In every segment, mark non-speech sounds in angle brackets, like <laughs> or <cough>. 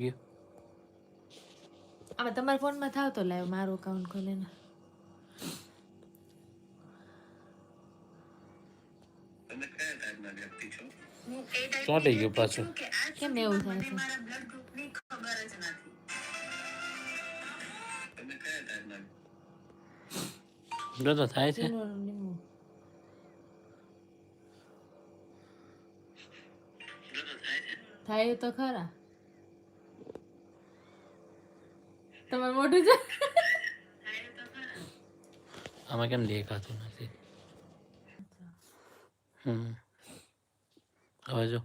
ગયું આમાં તમારા ફોનમાં થાવ તો લાવ મારું અકાઉન્ટ ખોલીને. કયા ગયું પાછું? કેમ એવું થાય છે જો તો થાય છે. થાય તો ખરા. તમારું મોઢું છે? આમાં કેમ દેખાતું નથી? હમ. હવે જો.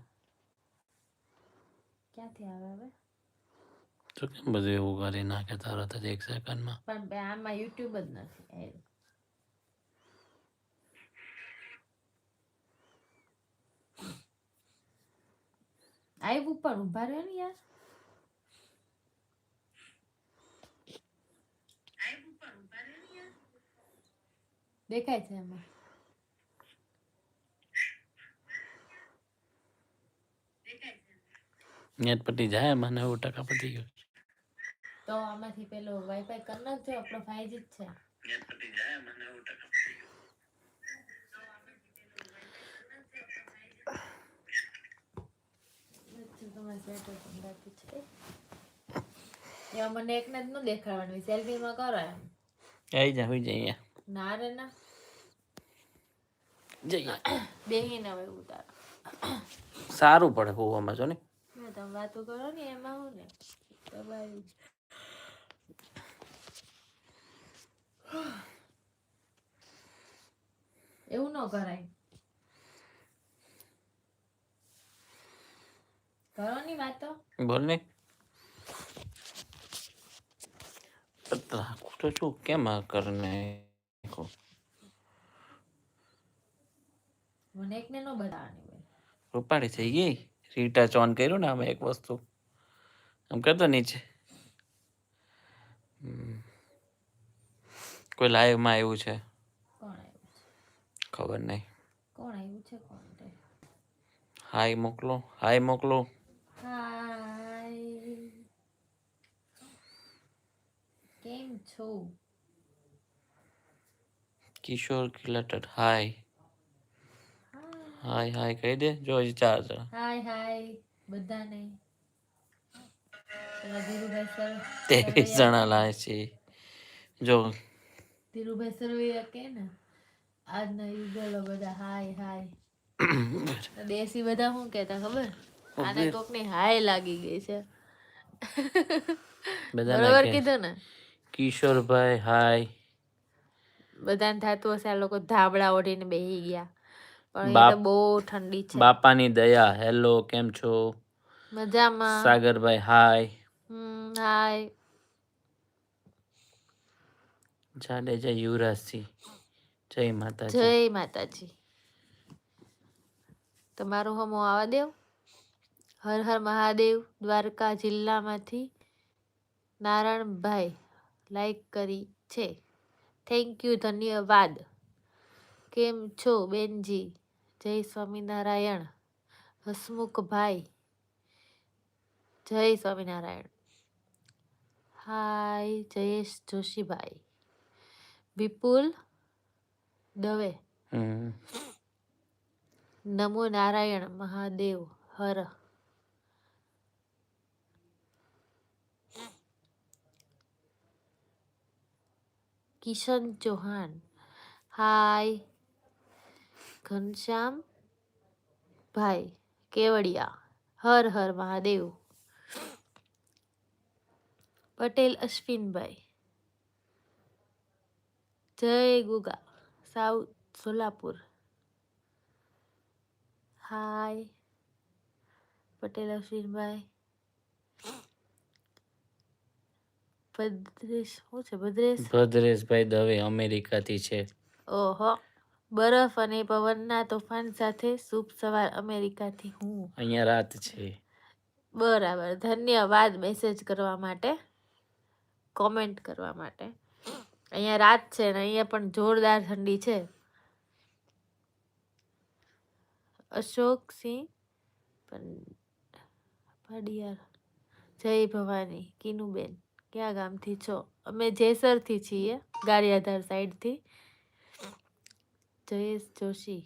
ક્યાંથી આવે હવે? તો કેમ બધું એવું કરી નાખે તરત જ એક સેકન્ડમાં? પણ આમાં યુટ્યુબ જ નથી આવ્યું. પણ ઊભા રહ્યો ને યાર. દેખાય છે એમાં નેટ પટી જાય એમાં નેવું ટકા પતી ગયું તો આમાંથી પેલો વાઈફાઈ કરી નાખજો આપણો ફાઈવ જ છે નેટ પતી જાય મને એવું ટકા પતી ગયું વચ્ચે તમારે સ્વેટર પણ બાકી છે એમાં મને એકને જ ન દેખાડવાનું સેલ્ફીમાં કરો એમ આવી જા હોઈ જઈએ ના રે ના જઈએ. <coughs> બેહીને હવે ઉતારો. સારું પડે હોવામાં જો ને. તમે વાતો કરો ને એમાં હું ને? તમારી એવું ન કરાય. કરો ની વાતો? બોલ ને રાખું તો છું. કેમ આ કરને? મને એકને ન બતાવવાની હોય. રૂપાળી થઈ ગઈ? રીટા ચોન કર્યું ને આમાં એક વસ્તુ. આમ કરતો નીચે. કોઈ લાઈવમાં આવ્યું છે? કોણ આવ્યું છે? ખબર નહીં કોણ આવ્યું છે કોણ હાય મોકલો. હાય મોકલો. હાય કેમ છો? કિશોર કિલટડ હાય હાય હાય કહી દે જો ચાર જણા. હાય હાય બધાને. ત્રેવીસ જણા લાય છે. જો. ધીરુભાઈ સરવૈયા કે ને આજના યુગલો બધા હાય હાય દેશી બધા શું કહેતા ખબર? આને કોકની હાય લાગી ગઈ છે. બધા બરોબર કીધું ને? કિશોરભાઈ હાય બધાને થતું હશે આ લોકો ધાબળા ઓઢીને બેહી ગયા. પણ એ તો બહુ ઠંડી છે. બાપાની દયા હેલો કેમ છો? મજામાં. સાગરભાઈ હાય. હમ હાય. જાડેજા યુવરાજસિંહ. જય માતાજી. જય માતાજી. તમારું હમો આવા દેવ હર હર મહાદેવ દ્વારકા જિલ્લામાંથી નારાયણભાઈ લાઈક કરી છે. થેન્ક યુ ધન્યવાદ. કેમ છો બેનજી? જય સ્વામિનારાયણ. હસમુખભાઈ. જય સ્વામિનારાયણ. હાય જયેશ જોશીભાઈ. વિપુલ દવે. નમો નારાયણ મહાદેવ. હર. કિશન ચૌહાણ હાય ઘનશ્યામ ભાઈ કેવડિયા હર હર મહાદેવ પટેલ અશ્વિનભાઈ જય ગુગા સાઉથ સોલાપુર હાય પટેલ અશ્વિનભાઈ ભદ્રેશ શું છે ભદ્રેશ ભદ્રેશભાઈ દવે અમેરિકાથી છે. ઓહો બરફ અને પવનના તોફાન સાથે શુભ સવાર અમેરિકાથી હું. અહીંયા રાત છે. બરાબર ધન્યવાદ મેસેજ કરવા માટે કોમેન્ટ કરવા માટે. અહીંયા રાત છે ને અહીંયા પણ જોરદાર ઠંડી છે. અશોકસિંહ પણ પડિયાર જય ભવાની કિનુબેન. ક્યાં ગામથી છો? અમે જેસરથી છીએ ગારિયાધાર સાઈડથી. જયેશ જોશી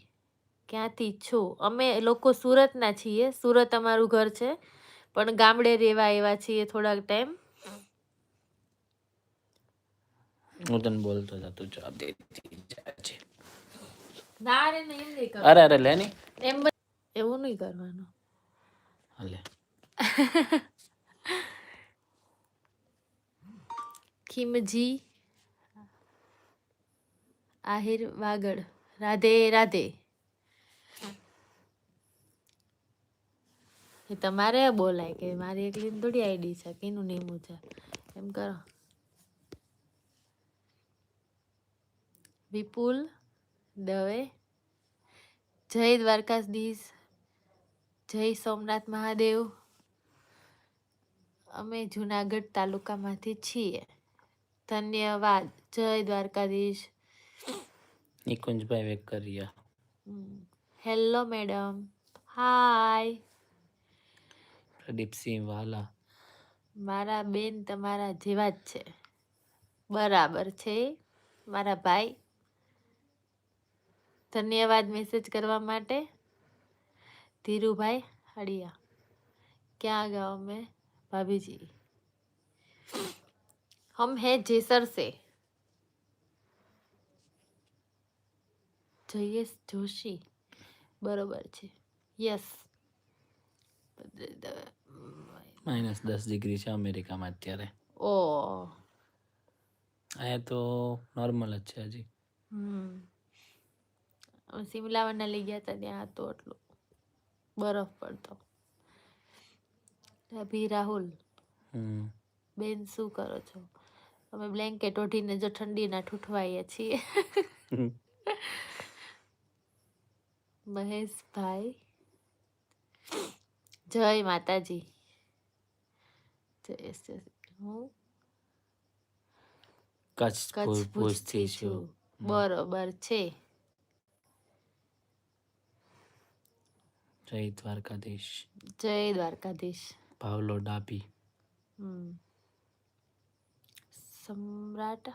ક્યાંથી છો? અમે લોકો સુરતના છીએ. સુરત અમારું ઘર છે પણ ગામડે રહેવા એવા છીએ થોડાક ટાઈમ. હું તને બોલતો હતો તું જવાબ દેતી ના રે એમ નહીં અરે અરે લે ની એમ એવું નહીં કરવાનું. હાલે <laughs> ખીમજી, આહિર વાગડ, રાધે રાધે. એ તમારે બોલાય કે મારી એકલી થોડી આઈડી છે, કેનું નેમું છે. એમ કરો. વિપુલ દવે, જય દ્વારકાધીશ, જય સોમનાથ મહાદેવ. અમે જુનાગઢ તાલુકામાંથી છીએ. ધન્યવાદ જય Dwarkadhish Nikunjbhai Vekariya hello madam hi Pradeepsinh Vala મારા બેન તમારા જેવા જ છે બરાબર છે મારા ભાઈ ધન્યવાદ મેસેજ કરવા માટે ધીરુભાઈ હડિયા ક્યાં गांव में भाभी जी हम हैं जेसर से જયેશ જોશી બરોબર છે યસ માઇનસ દસ ડિગ્રી છે અમેરિકામાં અત્યારે ઓ અહીંયા તો નોર્મલ જ છે હજી હમ અમે સિમલાવાના લઈ ગયા હતા ત્યાં હતો એટલું બરફ પડતો અભી રાહુલ હમ બેન શું કરો છો અમે બ્લેન્કેટ ઓઢીને જો ઠંડીના ઠૂઠવાઈએ છીએ. મહેશભાઈ. જય માતાજી. હું? કચ્છથી છું. બરોબર છે. જય દ્વારકાધીશ. જય દ્વારકાધીશ. ભાવલો ડાભી. હમ. सम्राट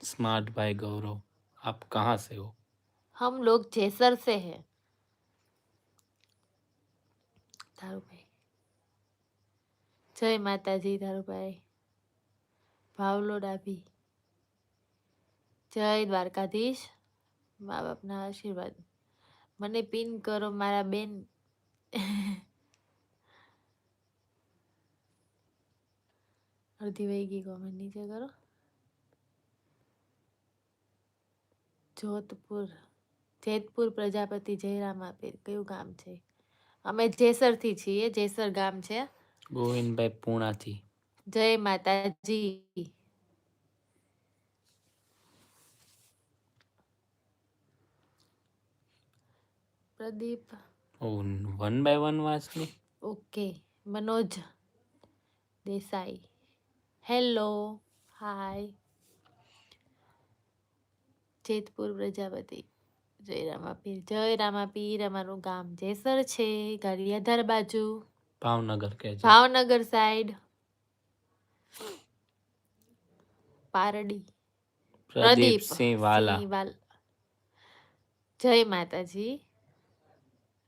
स्मार्ट भाई गौरव आप कहाँ से हो हम लोग जेसर से हैं धारूभाई जय माता जी धारूभाई भावलो डाभी જય દ્વારકાધીશ મા બાપના આશીર્વાદ મને પિન કરો મારા બેન <laughs> અડધી વહી ગઈ કોમેન્ટ નીચે કરો. જોધપુર જેતપુર પ્રજાપતિ જયરામ આપે. કયું ગામ છે? અમે જેસરથી છીએ જેસર ગામ છે. ગોવિંદભાઈ પૂણાથી. જય માતાજી. Pradeep. One by one વાંચની? Okay Manoj Desai. Hello hi. Jetpur Prajapati. જય રામાપીર જય રામાપીર. અમારું ગામ જેસર છે ગારિયાધાર બાજુ. ભાવનગર કે ભાવનગર સાઈડ. પારડી. પ્રદીપસિંહ સિંહ વાલ. જય માતાજી.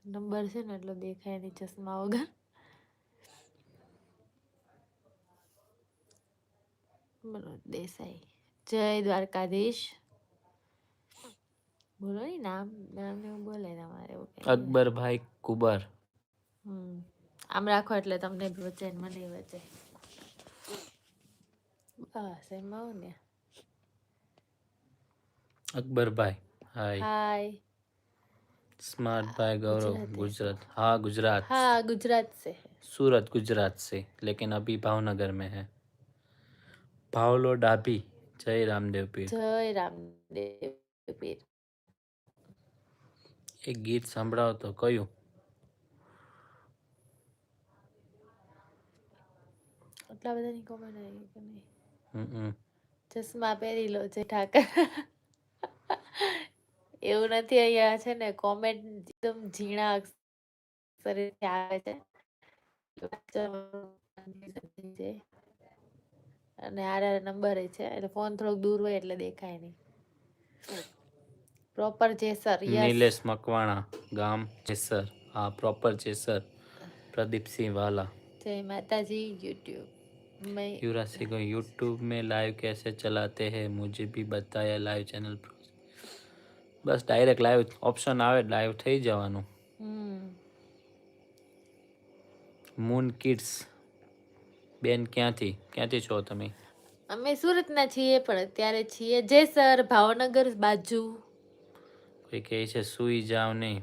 નંબર છે ને એટલો દેખાય નહીં ચશ્મા વગર. મનોજ દેસાઈ જય દ્વારકાધીશ બોલો ને નામ નામ ને એવું બોલે તમારે એવું કંઈ નહીં. અકબરભાઈ કુબર હમ આમ રાખો એટલે તમને બી વચે ને મને વચે બસ એમાં આવું ને અકબરભાઈ હાય હાય स्मार्ट भाई गौरव गुजराती। गुजरात हाँ गुजरात हाँ गुजरात से है सूरत गुजरात से लेकिन अभी भावनगर में है ભાવલો ડાભી જય રામદેવ પીર જય રામદેવ પીર એક ગીત સંભળાવો તો કયું? એટલા બધાની કોમેન્ટ આવી કે નહીં? ચશ્મા પહેરી લો જે ઠાકર. એવું નથી અહીંયા છે ને કોમેન્ટ એકદમ ઝીણા અક્ષરે આવે છે. અને આરા નંબર છે એટલે ફોન થોડોક દૂર હોય એટલે દેખાય નહીં પ્રોપર જેસર યસ નિલેશ મકવાણા ગામ જેસર હા પ્રોપર જેસર प्रदीप वाला જય માતાજી યુટ્યુબ મેં युवराज सिंह को यूट्यूब में लाइव कैसे चलाते हैं मुझे भी बताया लाइव चैनल पर બસ ડાયરેક્ટ લાઈવ ઓપ્શન આવે લાઈવ થઈ જવાનું હમ મૂન કિડ્સ બેન ક્યાંથી? ક્યાંથી છો તમે? અમે સુરતના છીએ પણ અત્યારે છીએ જેસર ભાવનગર બાજુ. કોઈ કહે છે સૂઈ જાવ નહીં.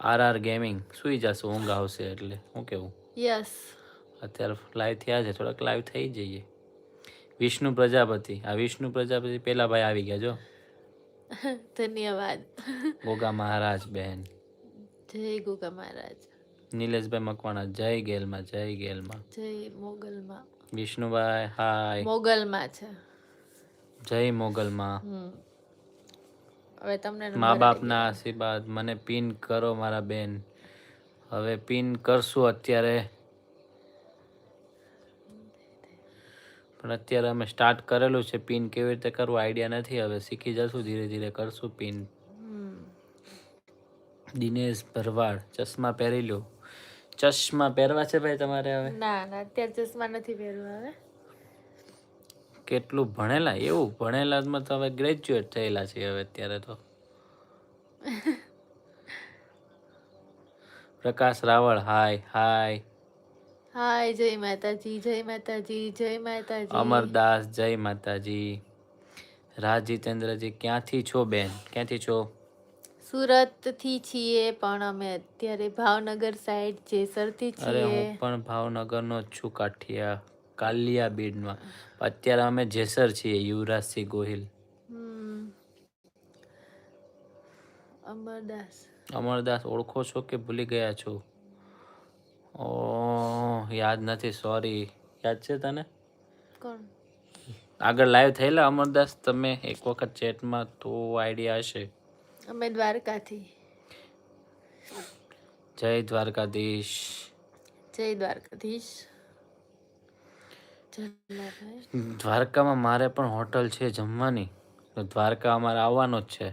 R R gaming. સૂઈ જશો ઊંઘ આવશે એટલે. હું કેવું? યસ. અત્યારે લાઈવ થયા છે થોડાક લાઈવ થઈ જઈએ. વિષ્ણુ પ્રજાપતિ. આ વિષ્ણુ પ્રજાપતિ પેલા ભાઈ આવી ગયા જો. <laughs> ધન્યવાદ. ગોગા મહારાજ બહેન જય ગોગા મહારાજ. નિલેશભાઈ મકવાણા જય ગેલમાં જય ગેલમાં. જય મોગલમાં. વિષ્ણુભાઈ હાય. મોગલમાં છે. જય મોગલમાં. હવે તમને મા બાપના આશીર્વાદ મને પિન કરો મારા બેન. હવે પિન કરશું અત્યારે. પણ અત્યારે અમે સ્ટાર્ટ કરેલું છે પિન કેવી રીતે કરવું આઈડિયા નથી. હવે શીખી જશું ધીરે ધીરે કરશું પિન. દિનેશ ભરવાડ ચશ્મા પહેરી લો. ચશ્મા પહેરવા છે ભાઈ તમારે હવે? ના ના અત્યારે ચશ્મા નથી પહેરવા હવે. કેટલું ભણેલા? એવું? ભણેલામાં તો હવે ગ્રેજ્યુએટ થયેલા છે હવે અત્યારે તો. <laughs> પ્રકાશ રાવળ હાય હાય. હાય જય માતાજી જય માતાજી જય માતાજી. અમરદાસ જય માતાજી. રાજ જીતેન્દ્રજી ક્યાંથી છો બેન? ક્યાંથી છો? સુરતથી છીએ પણ અમે અત્યારે ભાવનગર સાઈડ જેસરથી અરે છીએ. હું પણ ભાવનગરનો જ છું કાઠિયા કાલિયા બીડમાં. અત્યારે અમે જેસર છીએ યુવરાજસિંહ ગોહિલ. અમરદાસ. અમરદાસ ઓળખો છો કે ભૂલી ગયા છો? ઓ યાદ નથી સોરી. યાદ છે તને? કોણ? આગળ લાઈવ થયેલા અમરદાસ તમે એક વખત ચેટમાં તો આઈડિયા હશે. અમે દ્વારકાથી. જય દ્વારકાધીશ. જય દ્વારકાધીશ. દ્વારકામાં મારે પણ હોટલ છે જમવાની. તો દ્વારકા અમારે આવવાનો જ છે.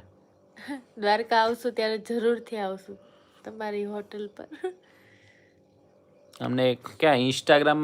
<laughs> દ્વારકા આવશું ત્યારે જરૂરથી આવશું તમારી હોટલ પર. <laughs> અમને ક્યાં ઇન્સ્ટાગ્રામમાં